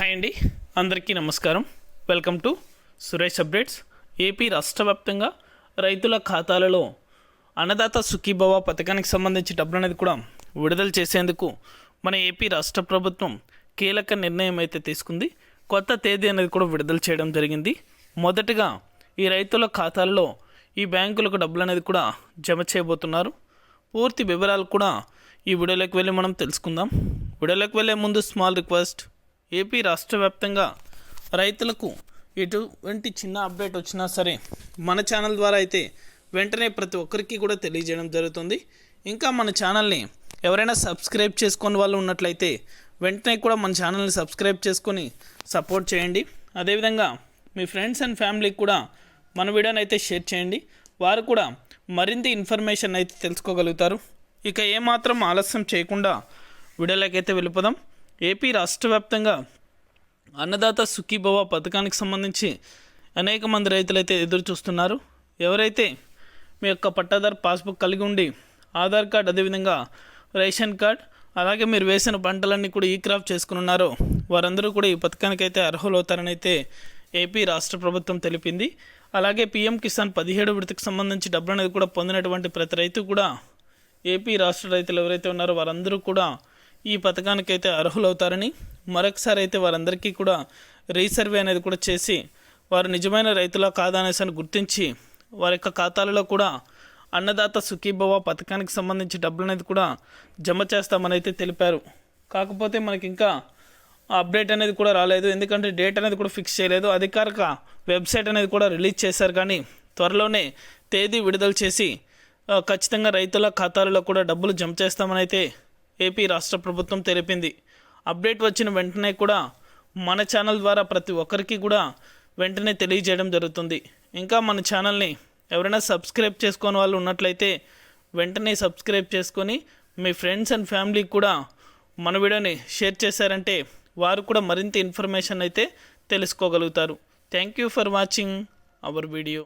Hi అండి. అందరికీ నమస్కారం. Welcome to Suresh updates. AP రాష్ట్ర వ్యాప్తంగా రైతుల ఖాతాలలో అన్నదాత సుఖీభవ పథకానికి సంబంధించి డబ్బులు అనేది కూడా విడుదల చేసేందుకు మన ఏపీ రాష్ట్ర ప్రభుత్వం కీలక నిర్ణయం అయితే తీసుకుంది. కొత్త తేదీ అనేది కూడా విడుదల చేయడం జరిగింది. మొదటగా ఈ రైతుల ఖాతాల్లో ఈ బ్యాంకులకు డబ్బులు అనేది కూడా జమ చేయబోతున్నారు. పూర్తి వివరాలు కూడా ఈ వీడియోలోకి వెళ్ళి మనం తెలుసుకుందాం. వీడియోలోకి వెళ్ళే ముందు స్మాల్ రిక్వెస్ట్ ఏపీ రాష్ట్ర వ్యాప్తంగా రైతులకు ఎటువంటి చిన్న అప్డేట్ వచ్చినా సరే మన ఛానల్ ద్వారా అయితే వెంటనే ప్రతి ఒక్కరికి కూడా తెలియజేయడం జరుగుతుంది. ఇంకా మన ఛానల్ని ఎవరైనా సబ్స్క్రైబ్ చేసుకుని వాళ్ళు ఉన్నట్లయితే వెంటనే కూడా మన ఛానల్ని సబ్స్క్రైబ్ చేసుకొని సపోర్ట్ చేయండి. అదేవిధంగా మీ ఫ్రెండ్స్ అండ్ ఫ్యామిలీకి కూడా మన వీడియోని అయితే షేర్ చేయండి. వారు కూడా మరింత ఇన్ఫర్మేషన్ అయితే తెలుసుకోగలుగుతారు. ఇక ఏమాత్రం ఆలస్యం చేయకుండా వీడియోలోకి అయితే వెళ్ళిపోదాం. ఏపీ రాష్ట్ర వ్యాప్తంగా అన్నదాత సుఖీభవ పథకానికి సంబంధించి అనేక మంది రైతులైతే ఎదురు చూస్తున్నారు ఎవరైతే మీ యొక్క పట్టాదారు పాస్బుక్ కలిగి ఉండి ఆధార్ కార్డ్ అదేవిధంగా రేషన్ కార్డ్ అలాగే మీరు వేసిన పంటలన్నీ కూడా ఈ క్రాప్ చేసుకుని ఉన్నారో వారందరూ కూడా ఈ పథకానికి అయితే అర్హులవుతారని అయితే ఏపీ రాష్ట్ర ప్రభుత్వం తెలిపింది. అలాగే పీఎం కిసాన్ పదిహేడు విడతకు సంబంధించి డబ్బులు అనేది కూడా పొందినటువంటి ప్రతి రైతు కూడా ఏపీ రాష్ట్ర రైతులు ఎవరైతే ఉన్నారో వారందరూ కూడా ఈ పథకానికి అయితే అర్హులవుతారని మరొకసారి అయితే వారందరికీ కూడా రీసర్వే అనేది కూడా చేసి వారు నిజమైన రైతులా కాదనేసి అనేసి అని గుర్తించి వారి యొక్క ఖాతాలలో కూడా అన్నదాత సుఖీభవ పథకానికి సంబంధించి డబ్బులు అనేది కూడా జమ చేస్తామని అయితే తెలిపారు. కాకపోతే మనకి ఇంకా అప్డేట్ అనేది కూడా రాలేదు. ఎందుకంటే డేట్ అనేది కూడా ఫిక్స్ చేయలేదు. అధికారిక వెబ్సైట్ అనేది కూడా రిలీజ్ చేశారు. కానీ త్వరలోనే తేదీ విడుదల చేసి ఖచ్చితంగా రైతుల ఖాతాలలో కూడా డబ్బులు జమ చేస్తామని అయితే ఏపీ రాష్ట్ర ప్రభుత్వం తెలిపింది. అప్డేట్ వచ్చిన వెంటనే కూడా మన ఛానల్ ద్వారా ప్రతి ఒక్కరికి కూడా వెంటనే తెలియజేయడం జరుగుతుంది. ఇంకా మన ఛానల్ని ఎవరైనా సబ్స్క్రైబ్ చేసుకోని వాళ్ళు ఉన్నట్లయితే వెంటనే సబ్స్క్రైబ్ చేసుకొని మీ ఫ్రెండ్స్ అండ్ ఫ్యామిలీకి కూడా మన వీడియోని షేర్ చేశారంటే వారు కూడా మరింత ఇన్ఫర్మేషన్ అయితే తెలుసుకోగలుగుతారు. Thank you for watching our video.